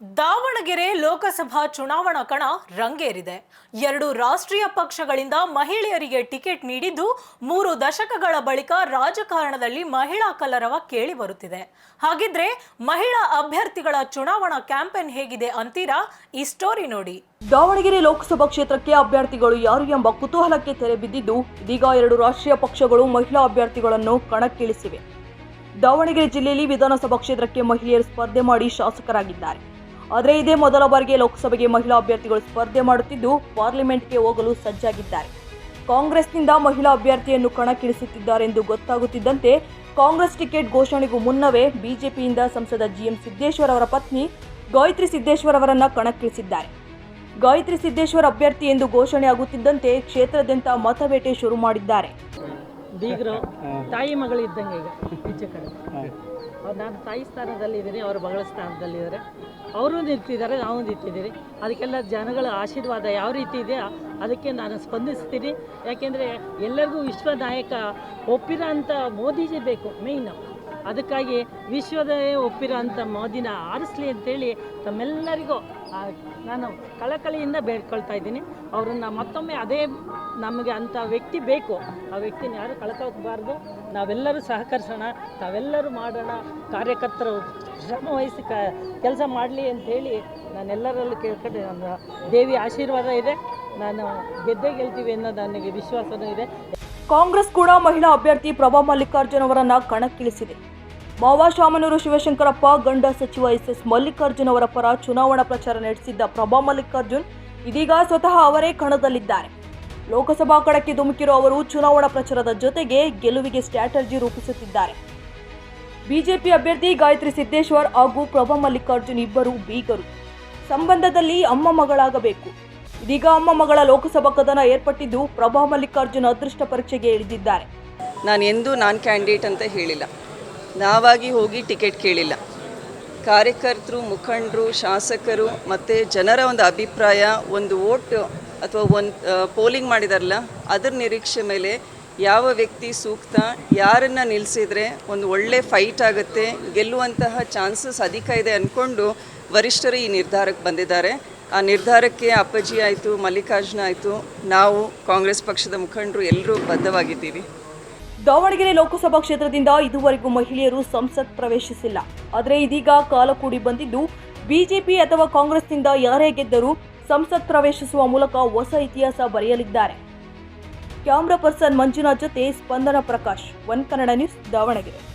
ದಾವಣಗೆರೆ ಲೋಕಸಭಾ ಚುನಾವಣಾ ಕಣ ರಂಗೇರಿದೆ. ಎರಡು ರಾಷ್ಟ್ರೀಯ ಪಕ್ಷಗಳಿಂದ ಮಹಿಳೆಯರಿಗೆ ಟಿಕೆಟ್ ನೀಡಿದ್ದು ಮೂರು ದಶಕಗಳ ಬಳಿಕ ರಾಜಕಾರಣದಲ್ಲಿ ಮಹಿಳಾ ಕಲರವ ಕೇಳಿ ಬರುತ್ತಿದೆ. ಹಾಗಿದ್ರೆ ಮಹಿಳಾ ಅಭ್ಯರ್ಥಿಗಳ ಚುನಾವಣಾ ಕ್ಯಾಂಪೇನ್ ಹೇಗಿದೆ ಅಂತೀರಾ? ಈ ಸ್ಟೋರಿ ನೋಡಿ. ದಾವಣಗೆರೆ ಲೋಕಸಭಾ ಕ್ಷೇತ್ರಕ್ಕೆ ಅಭ್ಯರ್ಥಿಗಳು ಯಾರು ಎಂಬ ಕುತೂಹಲಕ್ಕೆ ತೆರೆ ಬಿದ್ದಿದ್ದು, ಇದೀಗ ಎರಡು ರಾಷ್ಟ್ರೀಯ ಪಕ್ಷಗಳು ಮಹಿಳಾ ಅಭ್ಯರ್ಥಿಗಳನ್ನು ಕಣಕ್ಕಿಳಿಸಿವೆ. ದಾವಣಗೆರೆ ಜಿಲ್ಲೆಯಲ್ಲಿ ವಿಧಾನಸಭಾ ಕ್ಷೇತ್ರಕ್ಕೆ ಮಹಿಳೆಯರು ಸ್ಪರ್ಧೆ ಮಾಡಿ ಶಾಸಕರಾಗಿದ್ದಾರೆ. ಆದರೆ ಇದೇ ಮೊದಲ ಬಾರಿಗೆ ಲೋಕಸಭೆಗೆ ಮಹಿಳಾ ಅಭ್ಯರ್ಥಿಗಳು ಸ್ಪರ್ಧೆ ಮಾಡುತ್ತಿದ್ದು ಪಾರ್ಲಿಮೆಂಟ್ಗೆ ಹೋಗಲು ಸಜ್ಜಾಗಿದ್ದಾರೆ. ಕಾಂಗ್ರೆಸ್ನಿಂದ ಮಹಿಳಾ ಅಭ್ಯರ್ಥಿಯನ್ನು ಕಣಕ್ಕಿಳಿಸುತ್ತಿದ್ದಾರೆಂದು ಗೊತ್ತಾಗುತ್ತಿದ್ದಂತೆ ಕಾಂಗ್ರೆಸ್ ಟಿಕೆಟ್ ಘೋಷಣೆಗೂ ಮುನ್ನವೇ ಬಿಜೆಪಿಯಿಂದ ಸಂಸದ ಜಿಎಂ ಸಿದ್ದೇಶ್ವರ್ ಅವರ ಪತ್ನಿ ಗಾಯತ್ರಿ ಸಿದ್ದೇಶ್ವರ್ ಅವರನ್ನ ಕಣಕ್ಕಿಳಿಸಿದ್ದಾರೆ. ಗಾಯತ್ರಿ ಸಿದ್ದೇಶ್ವರ್ ಅಭ್ಯರ್ಥಿ ಎಂದು ಘೋಷಣೆ ಆಗುತ್ತಿದ್ದಂತೆ ಕ್ಷೇತ್ರದಂತ ಮತಬೇಟೆ ಶುರು ಮಾಡಿದ್ದಾರೆ. ಬೀಗರು ತಾಯಿ ಮಗಳು ಇದ್ದಂಗೆ ಈಗ ಈಚೆ ಕಡೆ. ಅವ್ರು ನಾನು ತಾಯಿ ಸ್ಥಾನದಲ್ಲಿ ಇದ್ದೀನಿ ಅವರು ಮಗಳ ಸ್ಥಾನದಲ್ಲಿದ್ದಾರೆ. ಅವರು ನಿಂತಿದ್ದಾರೆ ನಾವು ನಿಂತಿದ್ದೀರಿ ಅದಕ್ಕೆಲ್ಲ ಜನಗಳ ಆಶೀರ್ವಾದ ಯಾವ ರೀತಿ ಇದೆ ಅದಕ್ಕೆ ನಾನು ಸ್ಪಂದಿಸ್ತೀನಿ. ಯಾಕೆಂದರೆ ಎಲ್ಲರಿಗೂ ವಿಶ್ವ ನಾಯಕ ಒಪ್ಪಿರೋ ಅಂಥ ಮೋದಿಜಿ ಬೇಕು ಮೇಯ್ನು ಅದಕ್ಕಾಗಿ ವಿಶ್ವದೇ ಒಪ್ಪಿರೋ ಅಂಥ ಮೋದಿನ ಆರಿಸ್ಲಿ ಅಂತೇಳಿ ತಮ್ಮೆಲ್ಲರಿಗೂ ನಾನು ಕಳಕಳಿಯಿಂದ ಬೇಡ್ಕೊಳ್ತಾ ಇದ್ದೀನಿ. ಅವರನ್ನು ಮತ್ತೊಮ್ಮೆ ಅದೇ ನಮಗೆ ಅಂಥ ವ್ಯಕ್ತಿ ಬೇಕು. ಆ ವ್ಯಕ್ತಿನ ಯಾರು ಕಳ್ಕೋಬಾರ್ದು ನಾವೆಲ್ಲರೂ ಸಹಕರಿಸೋಣ. ತಾವೆಲ್ಲರೂ ಮಾಡೋಣ. ಕಾರ್ಯಕರ್ತರು ಶ್ರಮ ವಹಿಸಿ ಕ, ಕೆಲಸ ಮಾಡಲಿ ಅಂತೇಳಿ ನಾನೆಲ್ಲರಲ್ಲೂ ಕೇಳ್ಕೊಂಡು ನನ್ನ ದೇವಿ ಆಶೀರ್ವಾದ ಇದೆ. ನಾನು ಗೆದ್ದೇ ಗೆಲ್ತೀವಿ ಅನ್ನೋ ನನಗೆ ವಿಶ್ವಾಸನೂ ಇದೆ. ಕಾಂಗ್ರೆಸ್ ಕೂಡ ಮಹಿಳಾ ಅಭ್ಯರ್ಥಿ ಪ್ರಭಾ ಮಲ್ಲಿಕಾರ್ಜುನ್ ಅವರನ್ನು ಕಣಕ್ಕಿಳಿಸಿದೆ. ಮಾವ ಶಾಮನೂರು ಶಿವಶಂಕರಪ್ಪ, ಗಂಡ ಸಚಿವ ಎಸ್ ಎಸ್ ಮಲ್ಲಿಕಾರ್ಜುನ್ ಅವರ ಪರ ಚುನಾವಣಾ ಪ್ರಚಾರ ನಡೆಸಿದ್ದ ಪ್ರಭಾ ಮಲ್ಲಿಕಾರ್ಜುನ್ ಇದೀಗ ಸ್ವತಃ ಅವರೇ ಕಣದಲ್ಲಿದ್ದಾರೆ. ಲೋಕಸಭಾ ಕಣಕ್ಕೆ ಧುಮುಕಿರುವ ಅವರು ಚುನಾವಣಾ ಪ್ರಚಾರದ ಜೊತೆಗೆ ಗೆಲುವಿಗೆ ಸ್ಟ್ರಾಟಜಿ ರೂಪಿಸುತ್ತಿದ್ದಾರೆ. ಬಿಜೆಪಿ ಅಭ್ಯರ್ಥಿ ಗಾಯತ್ರಿ ಸಿದ್ದೇಶ್ವರ್ ಹಾಗೂ ಪ್ರಭಾ ಮಲ್ಲಿಕಾರ್ಜುನ್ ಇಬ್ಬರು ಬೀಗರು. ಸಂಬಂಧದಲ್ಲಿ ಅಮ್ಮ ಮಗಳಾಗಬೇಕು. ಇದೀಗ ಅಮ್ಮ ಮಗಳ ಲೋಕಸಭಾ ಕದನ ಏರ್ಪಟ್ಟಿದ್ದು ಪ್ರಭಾ ಮಲ್ಲಿಕಾರ್ಜುನ್ ಅದೃಷ್ಟ ಪರೀಕ್ಷೆಗೆ ಇಳಿದಿದ್ದಾರೆ. ನಾನು ಎಂದೂ ನಾನು ಕ್ಯಾಂಡಿಡೇಟ್ ಅಂತ ಹೇಳಿಲ್ಲ. ನಾವಾಗಿ ಹೋಗಿ ಟಿಕೆಟ್ ಕೇಳಿಲ್ಲ. ಕಾರ್ಯಕರ್ತರು, ಮುಖಂಡರು, ಶಾಸಕರು ಮತ್ತು ಜನರ ಒಂದು ಅಭಿಪ್ರಾಯ, ಒಂದು ವೋಟ್ ಅಥವಾ ಒಂದು ಪೋಲಿಂಗ್ ಮಾಡಿದಾರಲ್ಲ, ಅದರ ನಿರೀಕ್ಷೆ ಮೇಲೆ ಯಾವ ವ್ಯಕ್ತಿ ಸೂಕ್ತ, ಯಾರನ್ನು ನಿಲ್ಲಿಸಿದರೆ ಒಂದು ಒಳ್ಳೆ ಫೈಟ್ ಆಗುತ್ತೆ, ಗೆಲ್ಲುವಂತಹ ಚಾನ್ಸಸ್ ಅಧಿಕ ಇದೆ ಅಂದ್ಕೊಂಡು ವರಿಷ್ಠರು ಈ ನಿರ್ಧಾರಕ್ಕೆ ಬಂದಿದ್ದಾರೆ. ಆ ನಿರ್ಧಾರಕ್ಕೆ ಅಪ್ಪಾಜಿ ಆಯಿತು, ಮಲ್ಲಿಕಾರ್ಜುನ ಆಯಿತು, ನಾವು ಕಾಂಗ್ರೆಸ್ ಪಕ್ಷದ ಮುಖಂಡರು ಎಲ್ಲರೂ ಬದ್ಧವಾಗಿದ್ದೀವಿ. ದಾವಣಗೆರೆ ಲೋಕಸಭಾ ಕ್ಷೇತ್ರದಿಂದ ಇದುವರೆಗೂ ಮಹಿಳೆಯರು ಸಂಸತ್ ಪ್ರವೇಶಿಸಿಲ್ಲ. ಆದರೆ ಇದೀಗ ಕಾಲ ಕೂಡಿ ಬಂದಿದ್ದು, ಬಿಜೆಪಿ ಅಥವಾ ಕಾಂಗ್ರೆಸ್ನಿಂದ ಯಾರೇ ಗೆದ್ದರೂ ಸಂಸತ್ ಪ್ರವೇಶಿಸುವ ಮೂಲಕ ಹೊಸ ಇತಿಹಾಸ ಬರೆಯಲಿದ್ದಾರೆ. ಕ್ಯಾಮ್ರಾ ಪರ್ಸನ್ ಮಂಜುನಾಥ್ ಜೊತೆ ಸ್ಪಂದನ ಪ್ರಕಾಶ್, ಒನ್ ಕನ್ನಡ ನ್ಯೂಸ್, ದಾವಣಗೆರೆ.